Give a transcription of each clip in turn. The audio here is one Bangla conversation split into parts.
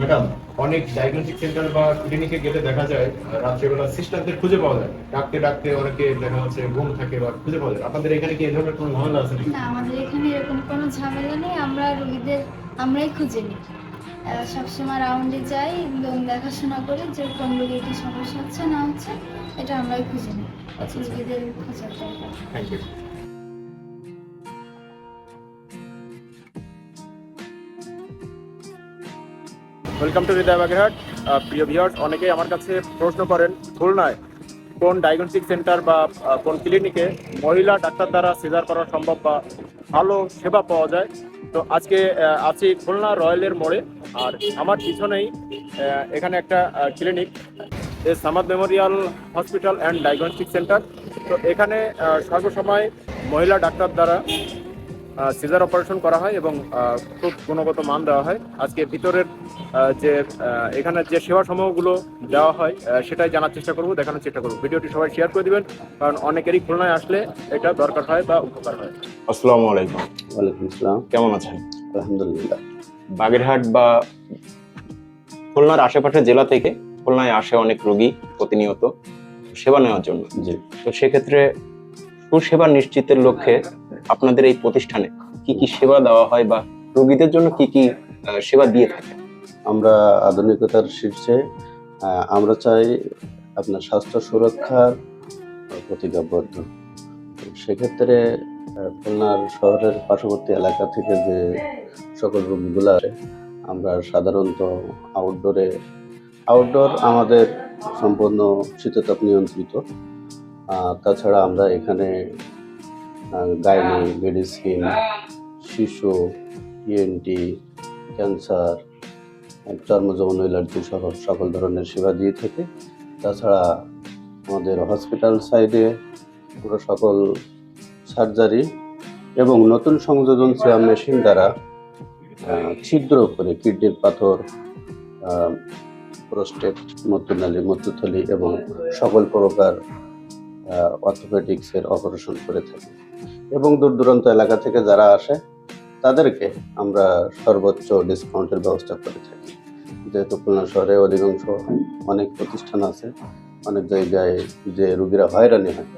ম্যাডাম অনেক ডায়াগনস্টিক সেন্টার বা ক্লিনিকে গেলে দেখা যায় রাত্রেবেলা সিস্টারদের খুঁজে পাওয়া যায়। ডাকতে ডাকতে অনেকে দেখা যাচ্ছে ঘুম থাকে বা খুঁজে পাওয়া যায়। আপনাদের এখানে কি এই ধরনের কোনো ঝামেলা আছে না আমাদের এখানে এরকম কোনো ঝামেলা নেই। আমরা রোগীদের আমরাই খুঁজে নিই। সবসময় রাউন্ডে যাই এবং দেখাশোনা করি যে কোন রোগীর কি সমস্যা হচ্ছে না হচ্ছে এটা আমরাই খুঁজে নিই। আচ্ছা আচ্ছা। রোগীদের খোঁজার thank you welcome to Hridoy Bagerhat প্রিয় ভিউয়ার্স অনেকেই আমার কাছে প্রশ্ন করেন, খুলনায় কোন ডায়াগনস্টিক সেন্টার বা কোন ক্লিনিকে মহিলা ডাক্তার দ্বারা সিজার করা সম্ভব বা ভালো সেবা পাওয়া যায়? তো আজকে আছি খুলনা রয়্যালের মোড়ে, আর আমার পিছনেই এখানে একটা clinic Samad memorial hospital and diagnostic centre. তো এখানে সর্বসময় মহিলা ডাক্তার দ্বারা সিজার অপারেশন করা হয় এবং খুব গুণগত মান দেওয়া হয়। আজকে ভিতরের যে এখানে যে সেবা সমূহগুলো দেওয়া হয় সেটাই জানার চেষ্টা করব দেখানোর চেষ্টা করব। ভিডিওটি সবাই শেয়ার করে দিবেন কারণ অনেকেরই খুলনায় আসলে এটা দরকার হয় বা উপকার হয়। আসসালামু আলাইকুম। ওয়ালাইকুম আসসালাম। কেমন আছেন? আলহামদুলিল্লাহ। বাগেরহাট বা খুলনার আশেপাশের জেলা থেকে খুলনায় আসে অনেক রোগী প্রতিনিয়ত সেবা নেওয়ার জন্য। জি। তো সেক্ষেত্রে সুসেবা নিশ্চিতের লক্ষ্যে আপনাদের এই প্রতিষ্ঠানে কি কি সেবা দেওয়া হয় বা রোগীদের জন্য কি কি সেবা দিয়ে থাকে? আমরা আধুনিকতার শীর্ষে আমরা চাই আপনার স্বাস্থ্য সুরক্ষার প্রতিজ্ঞাবদ্ধ। সেক্ষেত্রে খুলনার শহরের পার্শ্ববর্তী এলাকা থেকে যে সকল রোগীগুলো আসে আমরা সাধারণত আউটডোরে আউটডোর আমাদের সম্পূর্ণ শীততাপ নিয়ন্ত্রিত। তাছাড়া আমরা এখানে গাইনি, মেডিসিন, শিশু ইএনটি ক্যান্সার চর্মযৌন এলার্জি সহ সকল ধরনের সেবা দিয়ে থাকে। তাছাড়া আমাদের হসপিটাল সাইডে পুরো সকল সার্জারি এবং নতুন সংযোজন সেবা মেশিন দ্বারা ছিদ্র করে কিডনির পাথর প্রোস্টেট মূত্রনালী মূত্রথলি এবং সকল প্রকার অর্থোপেডিক্সের অপারেশন করে থাকি। এবং দূর দূরান্ত এলাকা থেকে যারা আসে, তাদেরকে আমরা সর্বোচ্চ ডিসকাউন্টের ব্যবস্থা করে থাকি। যেহেতু খুলনা শহরে অধিকাংশ অনেক প্রতিষ্ঠান আছে অনেক জায়গায় যে রুগীরা হয়রানি হয়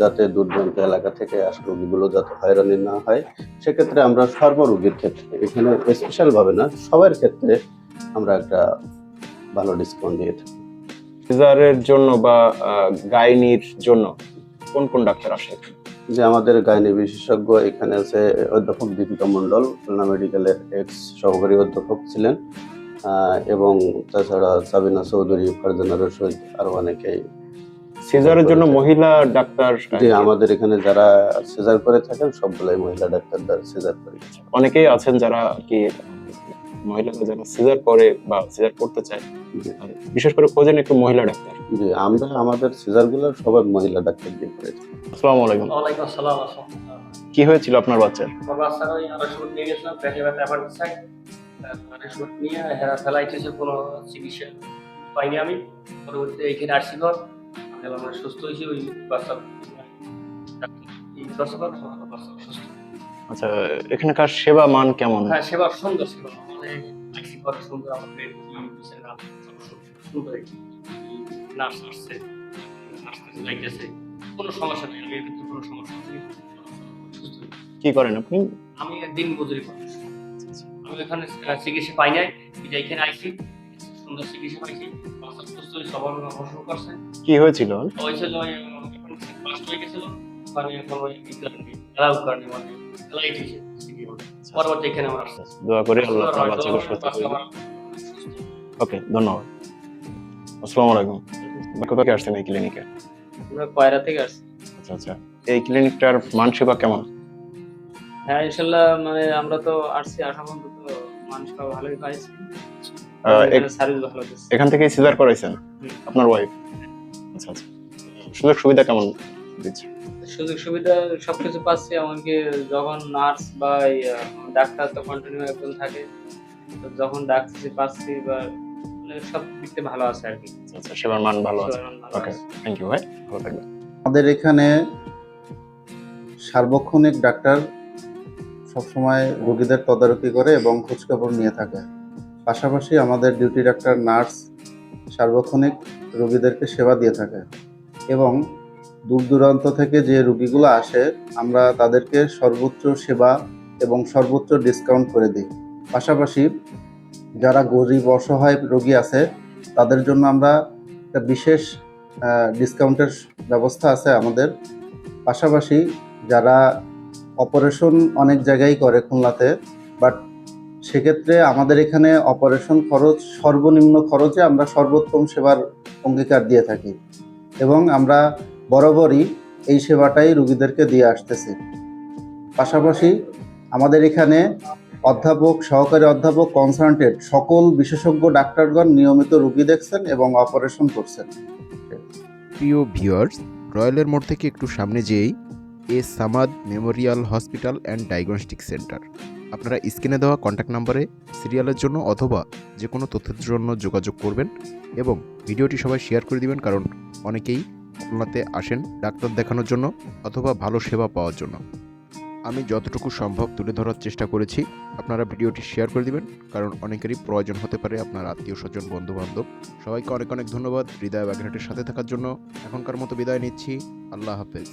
যাতে দূর দূরান্ত এলাকা থেকে আসা রুগীগুলো যাতে হয়রানি না হয় সেক্ষেত্রে আমরা সর্বরোগীর ক্ষেত্রে এখানে স্পেশালভাবে না সবার ক্ষেত্রে আমরা একটা ভালো ডিসকাউন্ট দিয়ে থাকি। সিজারের জন্য বা গাইনির জন্য কোন কোন ডাক্তার আসে যে আমাদের গাইনি বিশেষজ্ঞ এখানে আছে অধ্যাপক দীপিকা মণ্ডল খুলনা মেডিকেলের এক্স সহকারী অধ্যাপক ছিলেন। এবং তাছাড়া সাবিনা চৌধুরী ফারজানা রশিদ আরও অনেকেই সিজারের জন্য মহিলা ডাক্তার যে আমাদের এখানে যারা সিজার করে থাকেন সবগুলাই মহিলা ডাক্তার দ্বারা সিজার করে অনেকেই আছেন যারা আর কি মহিলারা যারা সিজার করে বা সিজার করতে চায় বিশেষ করে খোঁজেন একটু মহিলা ডাক্তার। যে আমরা আমাদের সিজারগুলো সবাই মহিলা ডাক্তার দিয়ে করে থাকি। আসসালামু আলাইকুম। ওয়ালাইকুম আসসালাম কি হয়েছিল আপনার বাচ্চার? আমার বাচ্চারা ওই আড়াইশো নিয়ে গেছিলাম পেটে ব্যথা আড়াইশো ফুট নিয়ে কোনো চিকিৎসা পাইনি আমি। পরবর্তীতে আমি আমরা সুস্থ হয়েছি ওই বাচ্চা সুস্থ। আচ্ছা এখানকার সেবা মান কেমন? হ্যাঁ সেবা সুন্দর সেবা আমাদের আইসি সুন্দর আমাদের সুন্দর নার্স আসছে। নার্স কোনো সমস্যা নেই আমি কোনো সমস্যা নেই। কি করেন আপনি? আমি একদিন মজুরি মানুষ আমি এখানে চিকিৎসা পাই নাই এখানে আইছি সুন্দর চিকিৎসা পাইছি। সবার করছে। কি হয়েছিল? হয়েছিল ফার্স্ট হয়ে গেছিল এখন ওই কারণে মানে এলাই দিয়েছে পরবর্তী এখানে আমার আসছে। দোয়া করে আল্লাহ বাচ্চাকে সুস্থ। করে ওকে ধন্যবাদ। আসসালামু আলাইকুম। কোথা থেকে আসছেন এই ক্লিনিকে আমরা কয়রা থেকে আসছি। আচ্ছা আচ্ছা। এই ক্লিনিকটার মান সেবা কেমন? হ্যাঁ ইনশাল্লাহ মানে আমরা তো আসছি আসা পর্যন্ত মানুষ ভালোই পাইছি সার্ভিস ভালো এখান থেকে সিজার করাইছেন? আপনার ওয়াইফ আচ্ছা আচ্ছা। সুযোগ সুবিধা কেমন দিচ্ছে? সুযোগ সুবিধা সবকিছু পাচ্ছি এমনকি যখন নার্স বা ডাক্তার তো কন্টিনিউ একজন থাকে তো যখন ডাকতেছি পাচ্ছি বা মানে সব দিক থেকে ভালো আছে আর কি। আচ্ছা, আচ্ছা সেবার মান ভালো আছে। ওকে থ্যাংক ইউ ভাই। ভালো থাকবেন। আমাদের এখানে সার্বক্ষণিক ডাক্তার সবসময় রোগীদের তদারকি করে এবং খোঁজখবর নিয়ে থাকে। পাশাপাশি আমাদের ডিউটি ডাক্তার, নার্স, সার্বক্ষণিক রোগীদেরকে সেবা দিয়ে থাকে এবং দূর দূরান্ত থেকে যে রুগীগুলো আসে, আমরা তাদেরকে সর্বোচ্চ সেবা এবং সর্বোচ্চ ডিসকাউন্ট করে দিই। পাশাপাশি যারা গরিব, অসহায় রোগী আছে, তাদের জন্য আমরা একটা বিশেষ ডিসকাউন্টের ব্যবস্থা আছে আমাদের। পাশাপাশি যারা অপারেশন অনেক জায়গায় করে খুলনাতে বাট সেক্ষেত্রে আমাদের এখানে অপারেশন খরচ, সর্বনিম্ন খরচে আমরা সর্বোত্তম সেবার অঙ্গীকার দিয়ে থাকি। এবং আমরা বরাবরই এই সেবাটাই রুগীদেরকে দিয়ে আসতেছি। পাশাপাশি আমাদের এখানে অধ্যাপক, সহকারী অধ্যাপক কনসালটেন্ট সকল বিশেষজ্ঞ ডাক্তারগণ নিয়মিত রুগী দেখছেন এবং অপারেশন করছেন। প্রিয় ভিউয়ার্স রয়্যালের মোড় থেকে একটু সামনে যেয়েই A Samad memorial hospital and diagnostic centre. আপনারা স্ক্রিনে দেওয়া কন্ট্যাক্ট নাম্বারে সিরিয়ালের জন্য অথবা যে কোনো তথ্যের জন্য যোগাযোগ করবেন এবং ভিডিওটি সবাই শেয়ার করে দিবেন কারণ অনেকেই খুলনাতে আসেন ডাক্তার দেখানোর জন্য অথবা ভালো সেবা পাওয়ার জন্য। আমি যতটুকু সম্ভব তুলে ধরার চেষ্টা করেছি, আপনারা ভিডিওটি শেয়ার করে দিবেন কারণ অনেকেরই প্রয়োজন হতে পারে আপনার আত্মীয় স্বজন বন্ধু বান্ধব সবাইকে অনেক অনেক ধন্যবাদ, হৃদয় বাগেরহাটের সাথে থাকার জন্য। এখনকার মতো বিদায় নিচ্ছি। আল্লাহ হাফেজ।